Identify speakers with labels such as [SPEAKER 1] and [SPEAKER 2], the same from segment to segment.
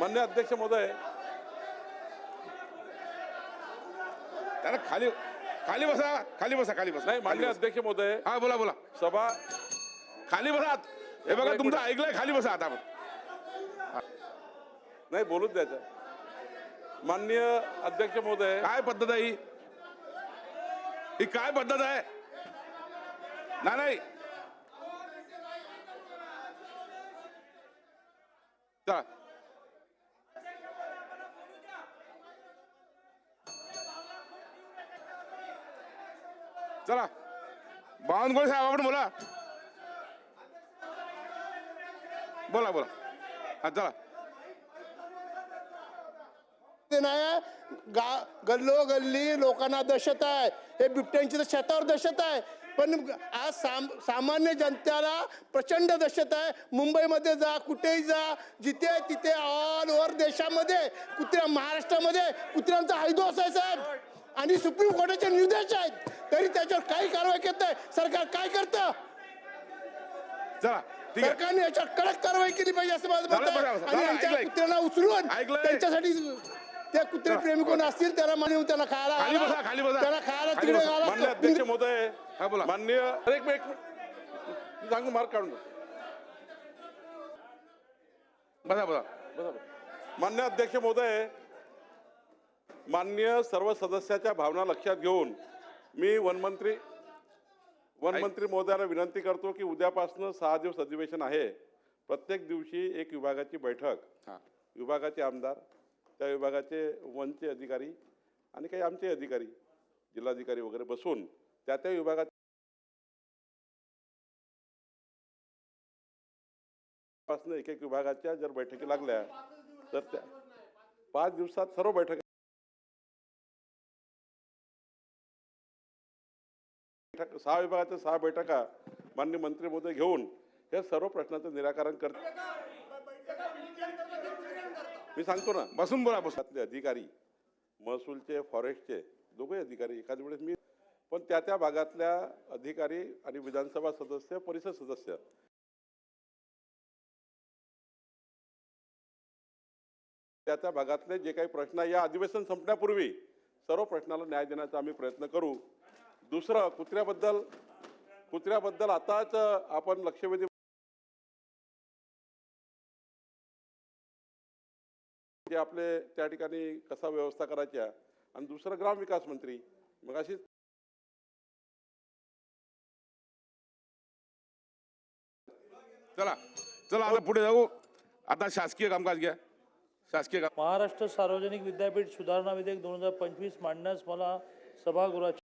[SPEAKER 1] मान्य अध्यक्ष महोदय.
[SPEAKER 2] त्याला खाली खाली बसा खाली बसा खाली बसा.
[SPEAKER 1] नाही मान्य. अध्यक्ष महोदय.
[SPEAKER 2] हा बोला बोला.
[SPEAKER 1] सभा.
[SPEAKER 2] खाली बसा. हे बघा तुमचं. ऐकलंय खाली बसा आता
[SPEAKER 1] नाही बोलूच द्यायचं. मान्य अध्यक्ष महोदय.
[SPEAKER 2] काय पद्धत आहे ही काय पद्धत आहे? नाही नाही. चला. चला. बावनकुळे साहेब आपण बोला. बोला बोला. हा चला.
[SPEAKER 3] नाही गा गल्लो गल्ली लोकांना दहशत आहे. हे बिबट्यांची तर शेतावर दहशत आहे. पण आज साम सामान्य जनतेला प्रचंड दहशत आहे. मुंबईमध्ये जा कुठेही जा जिथे तिथे ऑल ओव्हर देशामध्ये कुत्र्या महाराष्ट्रामध्ये कुत्र्यांचा हैदोस आहे साहेब. आणि सुप्रीम कोर्टाचे निर्देश आहेत तरी त्याच्यावर काही कारवाई करत नाही सरकार काय करतं
[SPEAKER 2] चला ठीक आहे
[SPEAKER 3] सरकारने याच्यावर कडक कारवाई केली पाहिजे असं माझं मत
[SPEAKER 2] झालं, बरं,
[SPEAKER 3] आहे
[SPEAKER 2] झालं,
[SPEAKER 3] आणि यांच्या
[SPEAKER 2] ऐकलंय.
[SPEAKER 3] कुत्र्यांना उचलून
[SPEAKER 2] ऐकलंय.
[SPEAKER 3] त्यांच्यासाठी त्या कुत्रे प्रेमी कोण असतील त्याला मानून त्यांना खायला
[SPEAKER 2] खाली
[SPEAKER 3] घाला.
[SPEAKER 2] बसा, खाली बसा.
[SPEAKER 3] त्याला खायला
[SPEAKER 2] खाली
[SPEAKER 3] तिकडे
[SPEAKER 2] बसा.
[SPEAKER 3] घाला.
[SPEAKER 1] मान्य अध्यक्ष महोदय
[SPEAKER 2] हा बोला
[SPEAKER 1] मान्य अरे एक मिनिट मी सांगू मार्क काढून
[SPEAKER 2] बसा बसा
[SPEAKER 1] बरोबर मान्य अध्यक्ष महोदय मान्य सर्व सदस्याच्या भावना लक्षात घेऊन मी वनमंत्री वनमंत्री महोदयाला विनंती करतो की उद्यापासनं सहा दिवस अधिवेशन आहे. प्रत्येक दिवशी एक विभागाची बैठक
[SPEAKER 2] हा.
[SPEAKER 1] विभागाचे आमदार त्या विभागाचे वनचे अधिकारी आणि काही आमचे अधिकारी जिल्हाधिकारी वगैरे बसून त्या त्या विभागात पासनं एक एक विभागाच्या जर बैठकी लागल्या तर त्या पाच दिवसात सर्व बैठक सहा विभागाच्या सहा बैठका मान्य मंत्री महोदय घेऊन हे सर्व प्रश्नाचं निराकरण करते मी सांगतो ना.
[SPEAKER 2] बसून बोला बसून.
[SPEAKER 1] त्यातले अधिकारी महसूलचे फॉरेस्टचे दोघे अधिकारी एखाद्या वेळेस मी पण त्या त्या भागातल्या अधिकारी आणि विधानसभा सदस्य परिषद सदस्य त्या त्या भागातले जे काही प्रश्न या अधिवेशन संपण्यापूर्वी सर्व प्रश्नाला न्याय देण्याचा आम्ही प्रयत्न करू. दुसरं कुत्र्याबद्दल कुत्र्याबद्दल आताच आपण लक्षवेधी ते आपले त्या ठिकाणी कसा व्यवस्था करायच्या. आणि दुसरं ग्रामविकास मंत्री. मग अशी
[SPEAKER 2] चला चला आता पुढे जाऊ. आता शासकीय कामकाज घ्या. शासकीय काम
[SPEAKER 4] महाराष्ट्र सार्वजनिक विद्यापीठ सुधारणा विधेयक दोन हजार पंचवीस मांडण्यास मला सभागृहाची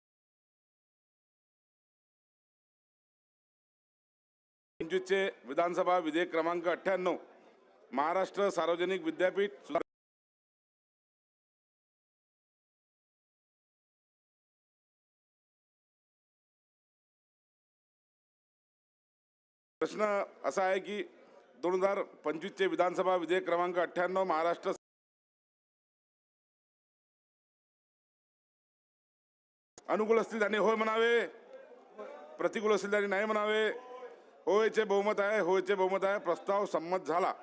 [SPEAKER 2] पंचवीसचे विधानसभा विधेयक क्रमांक अठ्ठ्याण्णव. महाराष्ट्र सार्वजनिक विद्यापीठ प्रश्न असा आहे की दोन हजार पंचवीसचे विधानसभा विधेयक क्रमांक अठ्ठ्याण्णव महाराष्ट्र अनुकूल असतील त्यांनी होय म्हणावे. प्रतिकूल असतील त्यांनी नाही म्हणावे. होयचे बहुमत आहे होयचे बहुमत आहे. प्रस्ताव संमत झाला.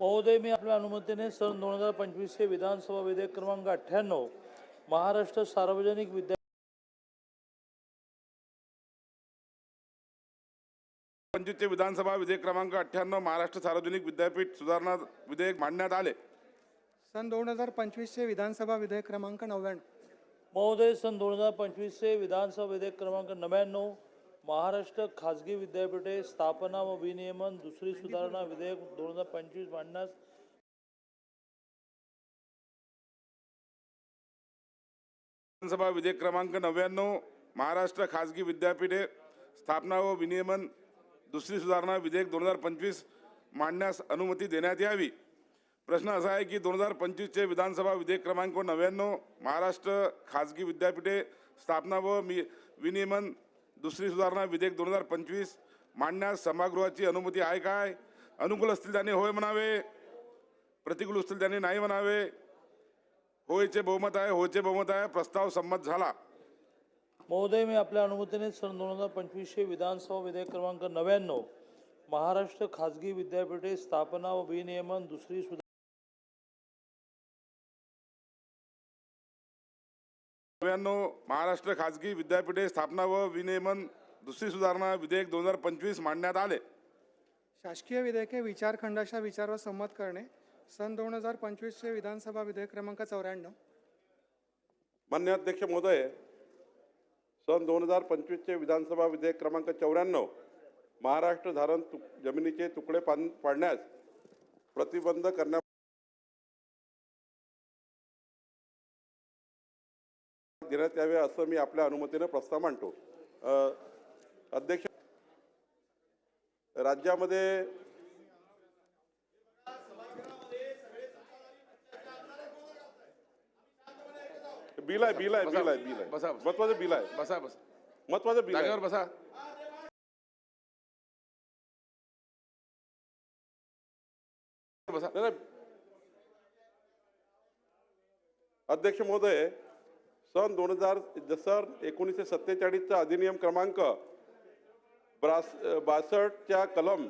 [SPEAKER 4] महोदय मी आपल्या अनुमतीने सन दोन हजार पंचवीसचे विधानसभा विधेयक क्रमांक अठ्ठ्याण्णव महाराष्ट्र सार्वजनिक विद्या
[SPEAKER 2] पंचवीसचे विधानसभा विधेयक क्रमांक अठ्ठ्याण्णव महाराष्ट्र सार्वजनिक विद्यापीठ सुधारणा विधेयक मांडण्यात आले.
[SPEAKER 5] सन दोन हजार पंचवीसचे विधानसभा विधेयक क्रमांक नव्याण्णव.
[SPEAKER 4] महोदय सन दोन हजार पंचवीसचे विधानसभा विधेयक क्रमांक नव्याण्णव महाराष्ट्र खाजगी विद्यापीठे स्थापना व विनियमन दुसरी सुधारणा विधेयक दोन हजार पंचवीस मांडण्यास
[SPEAKER 2] विधानसभा विधेयक क्रमांक नव्याण्णव महाराष्ट्र खाजगी विद्यापीठे स्थापना व विनियमन दुसरी सुधारणा विधेयक दोन हजार पंचवीस मांडण्यास अनुमती देण्यात यावी. प्रश्न असा आहे की दोन हजार पंचवीसचे विधानसभा विधेयक क्रमांक नव्याण्णव महाराष्ट्र खाजगी विद्यापीठे स्थापना व मी विनियमन दुसरी सुधारणा विधेयक दोन हजार पंचवीस मांडण्यास सभागृहाची अनुमती आहे काय? अनुकूल असतील त्यांनी होय म्हणावे. प्रतिकूल असतील त्यांनी नाही म्हणावे. होयचे बहुमत आहे होयचे बहुमत आहे प्रस्ताव संमत झाला.
[SPEAKER 4] महोदय मी आपल्या अनुमतीने सन दोन हजार पंचवीसशे विधानसभा विधेयक क्रमांक नव्याण्णव महाराष्ट्र खाजगी विद्यापीठे स्थापना व विनियमन दुसरी सुधारणा
[SPEAKER 2] नव्याण्णव महाराष्ट्र खाजगी विद्यापीठे स्थापना व विनियमन दुसरी सुधारणा विधेयक दोन हजार पंचवीस मांडण्यात आले.
[SPEAKER 5] शासकीय विधेयके विचारखंडाच्या विचारावर संमत करणे सन दोन हजार पंचवीसचे विधानसभा विधेयक क्रमांक चौऱ्याण्णव.
[SPEAKER 1] मान्य अध्यक्ष महोदय सन दोन हजार पंचवीसचे विधानसभा विधेयक क्रमांक चौऱ्याण्णव महाराष्ट्र धारण तु जमिनीचे तुकडे पान पाडण्यास प्रतिबंध करण्या देण्यात यावे असं मी आपल्या अनुमतीने प्रस्ताव मांडतो. अध्यक्ष राज्यामध्ये बिल आहे बिल आहे बिल आहे बिल आहे.
[SPEAKER 2] बसा, बसा.
[SPEAKER 1] महत्वाचं बिल आहे.
[SPEAKER 2] बसा बसा.
[SPEAKER 1] महत्वाचं बिल आहे.
[SPEAKER 2] बसा. बसा.
[SPEAKER 1] अध्यक्ष महोदय सन दोन हजार जसं एकोणीसशे सत्तेचाळीसचा अधिनियम क्रमांक ब्रास बासष्टच्या कलम